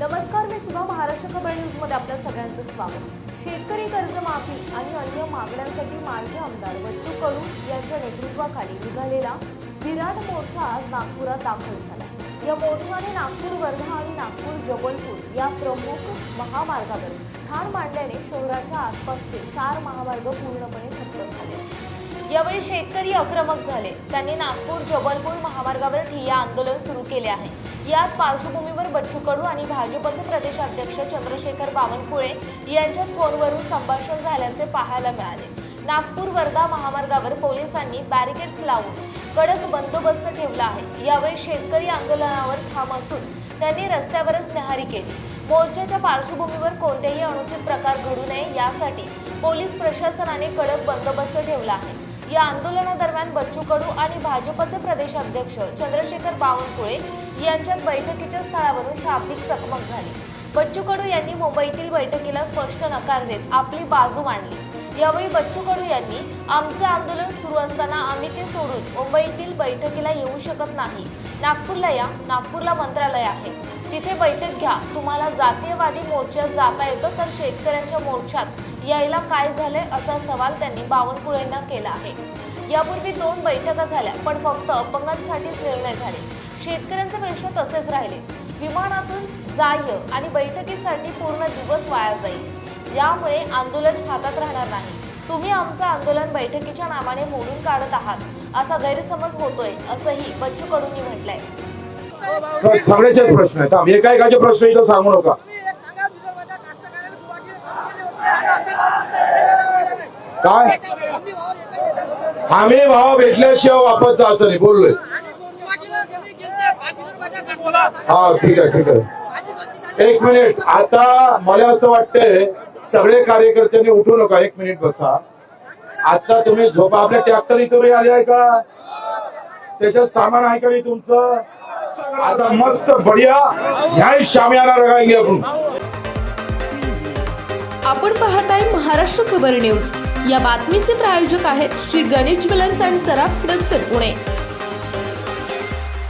नमस्कार मी सुद्धा महाराष्ट्र खबर न्यूजमध्ये आपल्या सगळ्यांचं स्वागत. शेतकरी कर्जमाफी आणि अन्य मागण्यांसाठी माजी आमदार बच्चू कडू यांच्या नेतृत्वाखाली निघालेला विराट मोर्चा आज नागपुरात दाखल झाला. या मोर्चाने नागपूर वर्धा आणि नागपूर जबलपूर या प्रमुख महामार्गावर ठाण मांडल्याने शहराच्या आसपासचे चार महामार्ग पूर्णपणे ठप्प झाले. यावेळी शेतकरी आक्रमक झाले. त्यांनी नागपूर जबलपूर महामार्गावर ठिय्या आंदोलन सुरू केले आहे. याच पार्श्वभूमीवर बच्चू कडू आणि भाजपचे प्रदेशाध्यक्ष चंद्रशेखर बावनकुळे यांच्यात फोनवरून संभाषण झाल्याचे पाहायला मिळाले. नागपूर वर्धा महामार्गावर पोलिसांनी बॅरिकेड्स लावून कडक बंदोबस्त ठेवला आहे. यावेळी शेतकरी आंदोलनावर ठाम असून त्यांनी रस्त्यावरच न्याहारी केली. मोर्चाच्या पार्श्वभूमीवर कोणतेही अनुचित प्रकार घडू नये यासाठी पोलीस प्रशासनाने कडक बंदोबस्त ठेवला आहे. या आंदोलनादरम्यान बच्चू कडू आणि भाजपचे प्रदेशाध्यक्ष चंद्रशेखर बावनकुळे यांच्यात बैठकीच्या स्थळावरून शाब्दिक चकमक झाली. बच्चू कडू यांनी मुंबईतील बैठकीला स्पष्ट नकार देत आपली बाजू मांडली. यावेळी बच्चू कडू यांनी आमचे आंदोलन सुरू असताना आम्ही ते सोडून मुंबईतील बैठकीला येऊ शकत नाही. नागपूरला या नागपूरला मंत्रालय आहे. तिथे बैठक घ्या. तुम्हाला जातीयवादी मोर्चात जाता येतं तर शेतकऱ्यांच्या मोर्चात यायला काय झालंय असा सवाल त्यांनी बावनकुळेंना केला आहे. यापूर्वी दोन बैठका झाल्या पण फक्त अपंगांसाठीच निर्णय झाले. शेतकऱ्यांचे प्रश्न तसेच राहिले. विमानातून जाय आणि बैठकीसाठी पूर्ण दिवस वाया जाईल. यामुळे आंदोलन हातात राहणार नाही. तुम्ही आमचं आंदोलन बैठकीच्या नावाने मोडून काढत आहात असा गैरसमज होतोय असंही बच्चू कडूंनी म्हटलंय. सगळ्याचेच प्रश्न आहेत. आम्ही काय काय प्रश्न इथं सांगू नका. काय? आम्ही भाव भेटल्याशिवाय वापस जायचं नाही. बोललोय. हा ठीक आहे ठीक आहे. एक मिनिट. आता मला असं वाटतंय सगळे कार्यकर्त्यांनी उठू नका एक मिनिट बसा. आता तुम्ही झोपा आपल्या ट्रॅक्टर इथे आले आहे का? त्याच्यात सामान आहे का नाही तुमचं? आता मस्त बढिया ह्या शामियाना रगाएंगे आपण आपण पाहताय महाराष्ट्र खबर न्यूज. या बातमीचे प्रायोजक आहेत श्री गणेश ज्वेलर्स अँड सराफ क्लबसर पुणे.